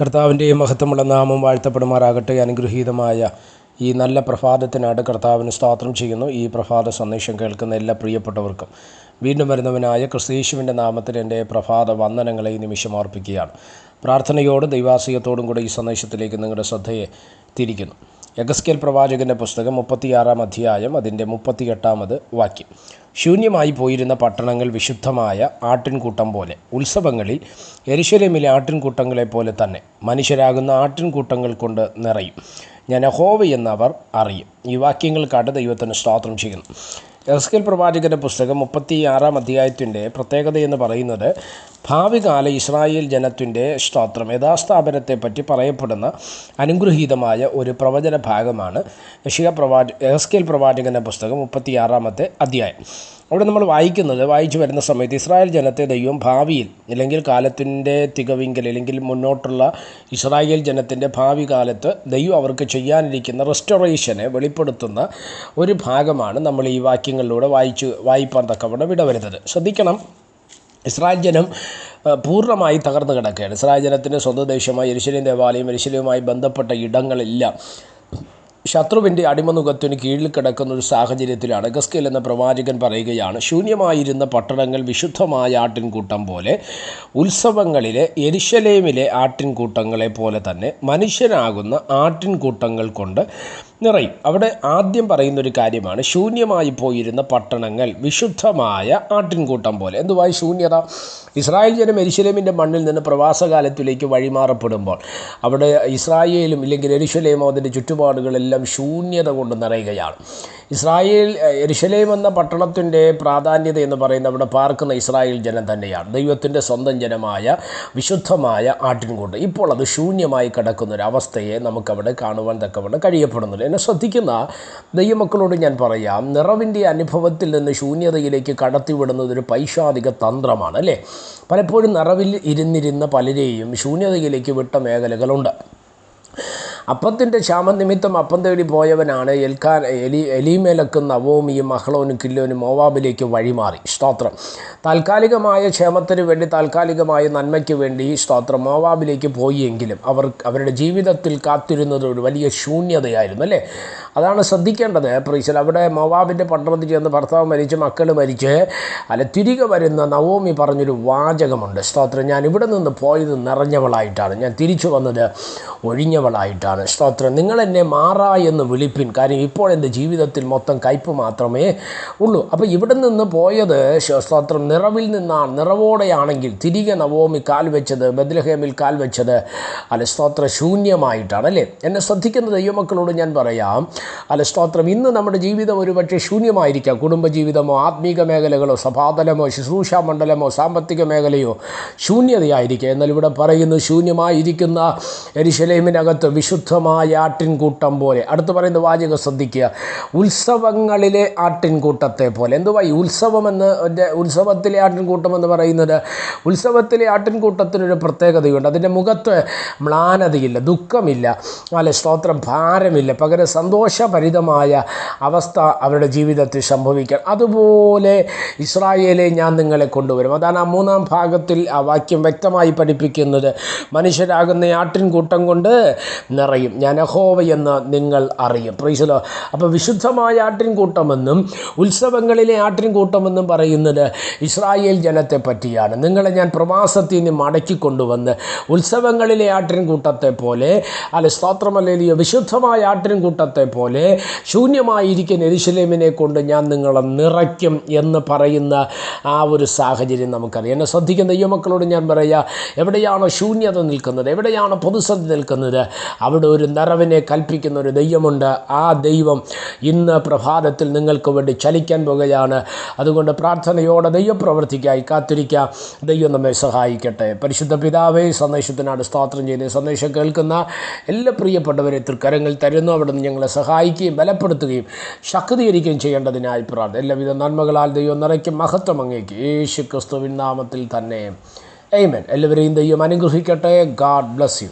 കർത്താവിന്റെ മഹത്വമുള്ള നാമം വാഴ്ത്തപ്പെടുമാറാകട്ടെ. അനുഗ്രഹീതമായ ഈ നല്ല പ്രഭാതത്തിനായിട്ട് കർത്താവിന് സ്തോത്രം ചെയ്യുന്നു. ഈ പ്രഭാത സന്ദേശം കേൾക്കുന്ന എല്ലാ പ്രിയപ്പെട്ടവർക്കും. വീണ്ടും വരുന്നവനായ ക്രിസ്തീശുവിന്റെ നാമത്തിൽ എന്റെ പ്രഭാത വന്ദനങ്ങളെ ഈ നിമിഷം അർപ്പിക്കുകയാണ്. പ്രാർത്ഥനയോടും ദൈവാസികത്തോടും കൂടെ ഈ സന്ദേശത്തിലേക്ക് നിങ്ങളുടെ ശ്രദ്ധയെ തിരിക്കുന്നു. യഗസ്കേൽ പ്രവാചകന്റെ പുസ്തകം മുപ്പത്തിയാറാം അധ്യായം അതിന്റെ മുപ്പത്തിയെട്ടാമത് വാക്യം. ശൂന്യമായി പോയിരുന്ന പട്ടണങ്ങൾ വിശുദ്ധമായ ആട്ടിൻകൂട്ടം പോലെ ഉത്സവങ്ങളിൽ എരിശലേമിലെ ആട്ടിൻകൂട്ടങ്ങളെ പോലെ തന്നെ മനുഷ്യരാകുന്ന ആട്ടിൻകൂട്ടങ്ങൾ കൊണ്ട് നിറയും. ഞാൻ അഹോവ എന്നവർ അറിയും. ഈ വാക്യങ്ങൾക്കാട്ട് ദൈവത്തിന് സ്തോത്രം ചെയ്യുന്നു. എസ്കേൽ പ്രവാചകന്റെ പുസ്തകം മുപ്പത്തി ആറാം അധ്യായത്തിന്റെ പ്രത്യേകത എന്ന് പറയുന്നത് ഭാവികാല ഇസ്രായേൽ ജനത്തിന്റെ സ്തോത്രം യഥാസ്ഥാപനത്തെ പറ്റി പറയപ്പെടുന്ന അനുഗ്രഹീതമായ ഒരു പ്രവചന ഭാഗമാണ്. യഷിക പ്രവാച എസ്കേൽ പ്രവാചകന്റെ പുസ്തകം മുപ്പത്തി ആറാമത്തെ അധ്യായം. അവിടെ നമ്മൾ വായിക്കുന്നത് വായിച്ചു വരുന്ന സമയത്ത് ഇസ്രായേൽ ജനത്തെ ദൈവം ഭാവിയിൽ അല്ലെങ്കിൽ കാലത്തിന്റെ തികവിങ്കൽ അല്ലെങ്കിൽ മുന്നോട്ടുള്ള ഇസ്രായേൽ ജനത്തിന്റെ ഭാവി കാലത്ത് ദൈവം അവർക്ക് ചെയ്യാനിരിക്കുന്ന റെസ്റ്റോറേഷനെ വെളിപ്പെടുത്തുന്ന ഒരു ഭാഗമാണ് നമ്മൾ ഈ വാക്യങ്ങളിലൂടെ വായിച്ചു വായിപ്പാൻ തക്കവണ്ണം ഇടവരുന്നത് ശ്രദ്ധിക്കണം ഇസ്രായേൽ ജനം പൂർണമായി തകർന്നു കിടക്കുകയാണ്. ഇസ്രായേൽ ജനത്തിന്റെ സ്വന്തം ദേശമായ എരിശിലേം ദേവാലയം യരിശലിയുമായി ബന്ധപ്പെട്ട ഇടങ്ങളെല്ലാം. ശത്രുവിന്റെ അടിമനുഖത്തിന് കീഴിൽ കിടക്കുന്ന ഒരു സാഹചര്യത്തിലാണ് ഗസ്കേൽ എന്ന പ്രവാചകൻ പറയുകയാണ് ശൂന്യമായിരുന്ന പട്ടണങ്ങൾ വിശുദ്ധമായ ആട്ടിൻകൂട്ടം പോലെ ഉത്സവങ്ങളിലെ എരിശലേമിലെ ആട്ടിൻകൂട്ടങ്ങളെ പോലെ തന്നെ മനുഷ്യനാകുന്ന ആട്ടിൻകൂട്ടങ്ങൾ കൊണ്ട് നിറയും. അവിടെ ആദ്യം പറയുന്ന ഒരു കാര്യമാണ് ശൂന്യമായി പോയിരുന്ന പട്ടണങ്ങൾ വിശുദ്ധമായ ആട്ടിൻകൂട്ടം പോലെ. എന്തുവായി ശൂന്യത? ഇസ്രായേൽ ജനം എരിശലേമിന്റെ മണ്ണിൽ നിന്ന് പ്രവാസകാലത്തിലേക്ക് വഴിമാറപ്പെടുമ്പോൾ അവിടെ ഇസ്രായേലും ഇല്ലെങ്കിൽ എരിശലേമോ അതിന്റെ ചുറ്റുപാടുകളെല്ലാം ശൂന്യത കൊണ്ട് നിറയുകയാണ്. ഇസ്രായേൽ എരിശലേം എന്ന പട്ടണത്തിന്റെ പ്രാധാന്യത എന്ന് പറയുന്നത് അവിടെ പാർക്കുന്ന ഇസ്രായേൽ ജനം തന്നെയാണ്. ദൈവത്തിന്റെ സ്വന്തം ജനമായ വിശുദ്ധമായ ആട്ടിൻകൂട്ട് ഇപ്പോൾ അത് ശൂന്യമായി കിടക്കുന്ന ഒരു അവസ്ഥയെ നമുക്കവിടെ കാണുവാൻ തക്കവണ്ണം കഴിയപ്പെടുന്നുള്ളൂ എന്നെ ശ്രദ്ധിക്കുന്ന ദൈവമക്കളോട് ഞാൻ പറയാം നിറവിന്റെ അനുഭവത്തിൽ നിന്ന് ശൂന്യതയിലേക്ക് കടത്തിവിടുന്നത് ഒരു പൈശാചിക തന്ത്രമാണ് അല്ലേ? പലപ്പോഴും നിറവിൽ ഇരുന്നിരുന്ന പലരെയും ശൂന്യതയിലേക്ക് വിട്ട മേഖലകളുണ്ട്. അപ്പത്തിന്റെ ക്ഷാമനിമിത്തം അപ്പം തേടി പോയവനാണ് എൽക്കാൻ എലി എലിമേലക്കും നവോമിയും മഹളോനും കില്ലോനും മോവാബിലേക്ക് വഴിമാറി. സ്തോത്രം. താൽക്കാലികമായ ക്ഷേമത്തിന് വേണ്ടി താൽക്കാലികമായ നന്മയ്ക്ക് വേണ്ടി സ്തോത്രം മോവാബിലേക്ക് പോയി എങ്കിലും അവർ അവരുടെ ജീവിതത്തിൽ കാത്തിരുന്നത് ഒരു വലിയ ശൂന്യതയായിരുന്നു അല്ലേ? അതാണ് ശ്രദ്ധിക്കേണ്ടത്. പ്രീശൽ അവിടെ മോവാബിന്റെ പട്ടണത്തിൽ ചെന്ന് ഭർത്താവ് മരിച്ച് മക്കൾ മരിച്ച് അല്ല തിരികെ വരുന്ന നവോമി പറഞ്ഞൊരു വാചകമുണ്ട്. സ്തോത്രം. ഞാൻ ഇവിടെ നിന്ന് പോയത് നിറഞ്ഞവളായിട്ടാണ്. ഞാൻ തിരിച്ചു വന്നത് ഒഴിഞ്ഞവളായിട്ടാണ്. സ്തോത്രം. നിങ്ങൾ എന്നെ മാറാ എന്ന് വിളിപ്പിൻ. കാര്യം ഇപ്പോൾ എന്റെ ജീവിതത്തിൽ മൊത്തം കയ്പ് മാത്രമേ ഉള്ളൂ. അപ്പോൾ ഇവിടെ നിന്ന് പോയത് സ്തോത്രം നിറവിൽ നിന്നാണ്. നിറവോടെയാണെങ്കിൽ തിരികെ നവോമി കാൽ വെച്ചത് ബദ്ലഹേമിൽ കാൽ വെച്ചത് അല്ല സ്തോത്ര ശൂന്യമായിട്ടാണ് അല്ലേ? എന്നെ ശ്രദ്ധിക്കുന്ന ദൈവമക്കളോട് ഞാൻ പറയാം അല്ല സ്തോത്രം ഇന്ന് നമ്മുടെ ജീവിതം ഒരുപക്ഷെ ശൂന്യമായിരിക്കാം. കുടുംബജീവിതമോ ആത്മീക മേഖലകളോ സഭാതലമോ ശുശ്രൂഷാ മണ്ഡലമോ സാമ്പത്തിക മേഖലയോ ശൂന്യതയായിരിക്കാം. എന്നാൽ ഇവിടെ പറയുന്നു ശൂന്യമായിരിക്കുന്ന എരിശലേമിനകത്ത് വിശുദ്ധമായ ആട്ടിൻകൂട്ടം പോലെ. അടുത്ത് പറയുന്ന വാചകം ശ്രദ്ധിക്കുക. ഉത്സവങ്ങളിലെ ആട്ടിൻകൂട്ടത്തെ പോലെ. എന്തുവാ ഈ ഉത്സവമെന്ന് ഉത്സവത്തിലെ ആട്ടിൻകൂട്ടം എന്ന് പറയുന്നത് ഉത്സവത്തിലെ ആട്ടിൻകൂട്ടത്തിനൊരു പ്രത്യേകതയുണ്ട്. അതിന്റെ മുഖത്ത് മ്ലാനതയില്ല ദുഃഖമില്ല അല്ലെ സ്തോത്രം ഭാരമില്ല. പകരം സന്തോഷഭരിതമായ അവസ്ഥ അവരുടെ ജീവിതത്തിൽ സംഭവിക്കാൻ. അതുപോലെ ഇസ്രായേലെ ഞാൻ നിങ്ങളെ കൊണ്ടുവരും. അതാണ് ആ മൂന്നാം ഭാഗത്തിൽ ആ വാക്യം വ്യക്തമായി പഠിപ്പിക്കുന്നത്. മനുഷ്യരാകുന്ന ആട്ടിൻകൂട്ടം കൊണ്ട് നിറയും ഞാൻ അഹോവ എന്ന് നിങ്ങൾ അറിയും. പ്രീശലോ അപ്പോൾ വിശുദ്ധമായ ആട്ടിൻകൂട്ടമെന്നും ഉത്സവങ്ങളിലെ ആട്ടിൻകൂട്ടമെന്നും പറയുന്നത് ഇസ്രായേൽ ജനത്തെ പറ്റിയാണ്. നിങ്ങളെ ഞാൻ പ്രവാസത്തിൽ നിന്ന് മടക്കി കൊണ്ടുവന്ന് ഉത്സവങ്ങളിലെ ആട്ടിൻകൂട്ടത്തെ പോലെ അല്ല സ്തോത്രമല്ലേലിയ വിശുദ്ധമായ ആട്ടിൻകൂട്ടത്തെ പോലെ ശൂന്യമായിരിക്കുന്ന എരിശിലേമിനെ കൊണ്ട് ഞാൻ നിങ്ങളെ നിറയ്ക്കും എന്ന് പറയുന്ന ആ ഒരു സാഹചര്യം നമുക്കറിയാം. എന്നെ ശ്രദ്ധിക്കുന്ന ദൈവമക്കളോട് ഞാൻ പറയുക എവിടെയാണോ ശൂന്യത നിൽക്കുന്നത് എവിടെയാണോ പൊതുസന്ധി നിൽക്കുന്നത് അവിടെ ഒരു നിറവിനെ കൽപ്പിക്കുന്ന ഒരു ദൈവമുണ്ട്. ആ ദൈവം ഇന്ന് പ്രഭാതത്തിൽ നിങ്ങൾക്ക് വേണ്ടി ചലിക്കാൻ പോകുകയാണ്. അതുകൊണ്ട് പ്രാർത്ഥനയോടെ ദൈവപ്രവർത്തിക്കായി കാത്തിരിക്കാം ദൈവം നമ്മെ സഹായിക്കട്ടെ. പരിശുദ്ധ പിതാവേ സന്ദേശത്തിനാണ് സ്തോത്രം ചെയ്ത് സന്ദേശം കേൾക്കുന്ന എല്ലാ പ്രിയപ്പെട്ടവരെ തൃക്കരങ്ങൾ തരുന്നു. അവിടെ നിന്ന് ഞങ്ങളെ സഹായിക്കുകയും ബലപ്പെടുത്തുകയും ശക്തീകരിക്കുകയും ചെയ്യേണ്ടതിനായി പ്രാർത്ഥന എല്ലാവിധ നന്മകളാൽ ദൈവം നിറയ്ക്കും മഹത്വം അങ്ങേക്ക്. യേശു ക്രിസ്തുവിൻ നാമത്തിൽ തന്നെ. എയ്മൻ എല്ലാവരെയും ദൈവം അനുഗ്രഹിക്കട്ടെ. God bless you